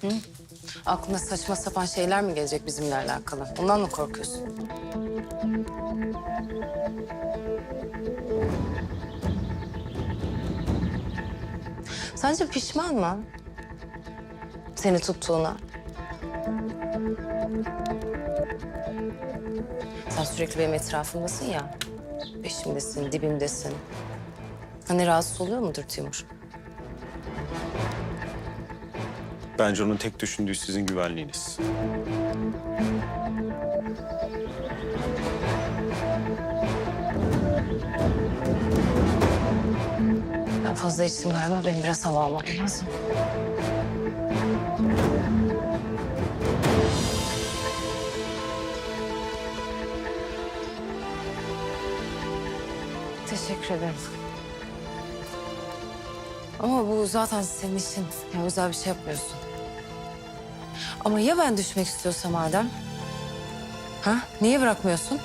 Hı? Aklına saçma sapan şeyler mi gelecek bizimle alakalı? Ondan mı korkuyorsun? Sence pişman mı? Seni tuttuğuna. Sen sürekli benim etrafımdasın ya. Peşimdesin, dibimdesin. Hani rahatsız oluyor mudur Timur? Bence onun tek düşündüğü sizin güvenliğiniz. Ben fazla içtim galiba. Benim biraz hava almam lazım. Teşekkür ederim. Ama bu zaten senin için. Ya özel bir şey yapmıyorsun. Ama ya ben düşmek istiyorsam madem? Ha? Niye bırakmıyorsun?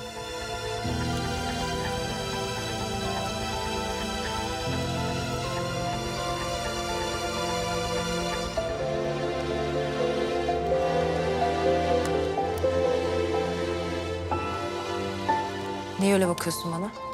Niye öyle bakıyorsun bana?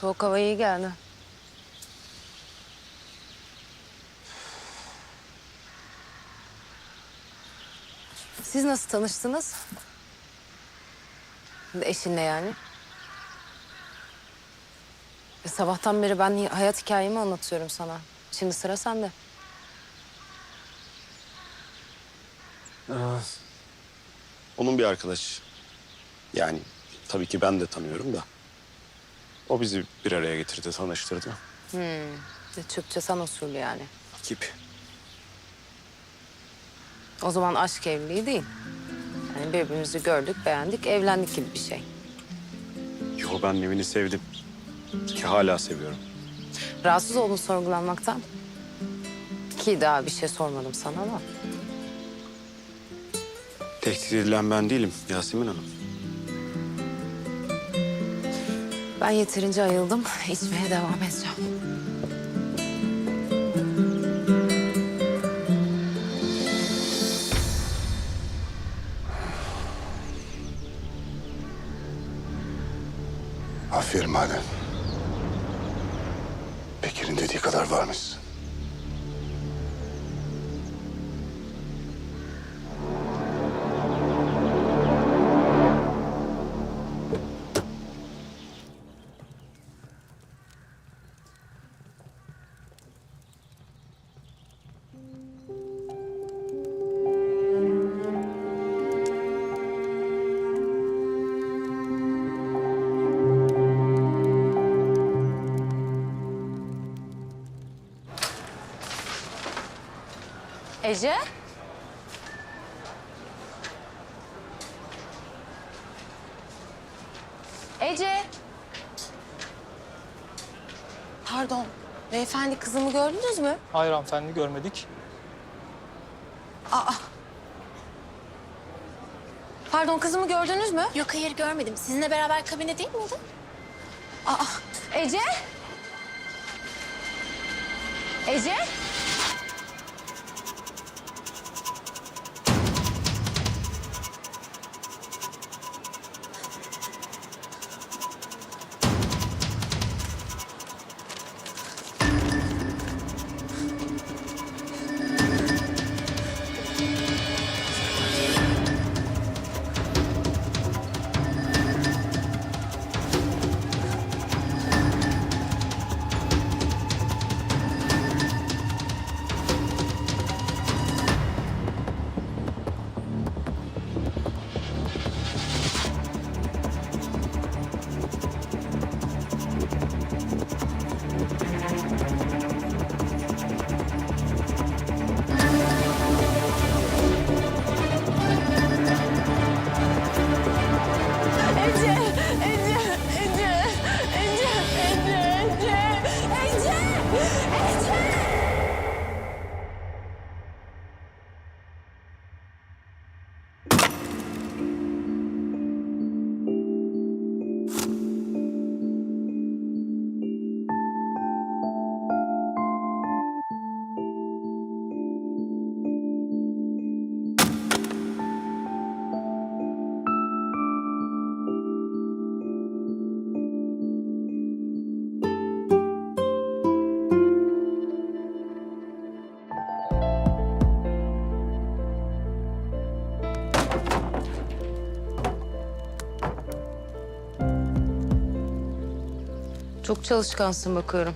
Soğuk hava iyi geldi. Siz nasıl tanıştınız? Eşinle yani. E, sabahtan beri ben hayat hikayemi anlatıyorum sana. Şimdi sıra sende. Onun bir arkadaşı. Yani tabii ki ben de tanıyorum da. O bizi bir araya getirdi, tanıştırdı. E, Türkçe san usulü yani. Gibi. O zaman aşk evliliği değil. Yani birbirimizi gördük, beğendik, evlendik gibi bir şey. Yo ben Nevin'i sevdim. Ki hala seviyorum. Rahatsız oldun sorgulanmaktan. Ki daha bir şey sormadım sana ama. Tehdit edilen ben değilim Yasemin Hanım. Ben yeterince ayıldım. İçmeye devam edeceğim. Aferin madem. Bekir'in dediği kadar varmışsın. Ece? Ece. Pardon. Beyefendi kızımı gördünüz mü? Hayır hanımefendi görmedik. Pardon kızımı gördünüz mü? Yok hayır görmedim. Sizinle beraber kabine değil miydi? Ece? Ece? Çok çalışkansın bakıyorum.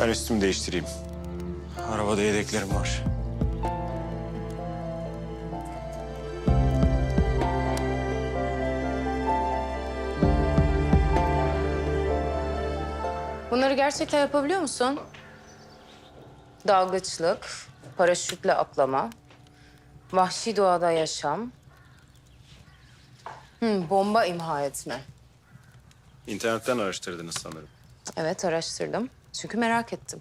Ben üstümü değiştireyim. Arabada yedeklerim var. Bunları gerçekten yapabiliyor musun? Dalgıçlık, paraşütle atlama, vahşi doğada yaşam, hmm, bomba imha etme. İnternetten araştırdınız sanırım. Evet araştırdım. Çünkü merak ettim.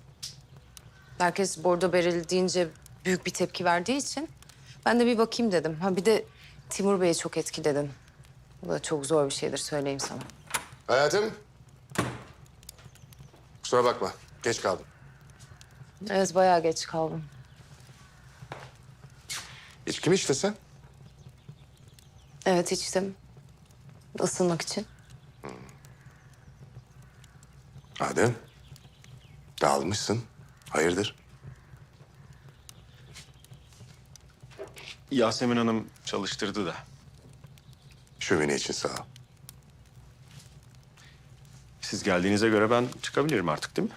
Herkes bordo bereli deyince büyük bir tepki verdiği için ben de bir bakayım dedim. Ha bir de Timur Bey'i çok etkiledin. Bu da çok zor bir şeydir söyleyeyim sana. Hayatım. Kusura bakma. Geç kaldım. Evet bayağı geç kaldım. İçki mi içtesen? Evet içtim. Isınmak için. Adem. Dağılmışsın. Hayırdır? Yasemin Hanım çalıştırdı da. Şömine için sağ ol. Siz geldiğinize göre ben çıkabilirim artık değil mi?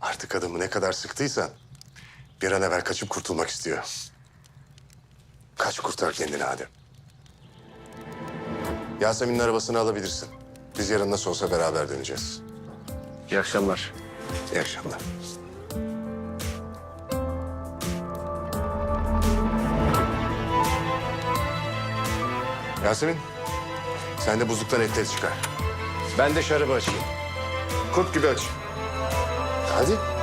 Artık adamı ne kadar sıktıysan bir an evvel kaçıp kurtulmak istiyor. Kaç kurtar kendini Adem. Yasemin'in arabasını alabilirsin. Biz yarın nasıl olsa beraber döneceğiz. İyi akşamlar. İyi akşamlar. Yasemin, sen de buzluktan etleri çıkar. Ben de şarabı açayım. Kurt gibi aç. Hadi.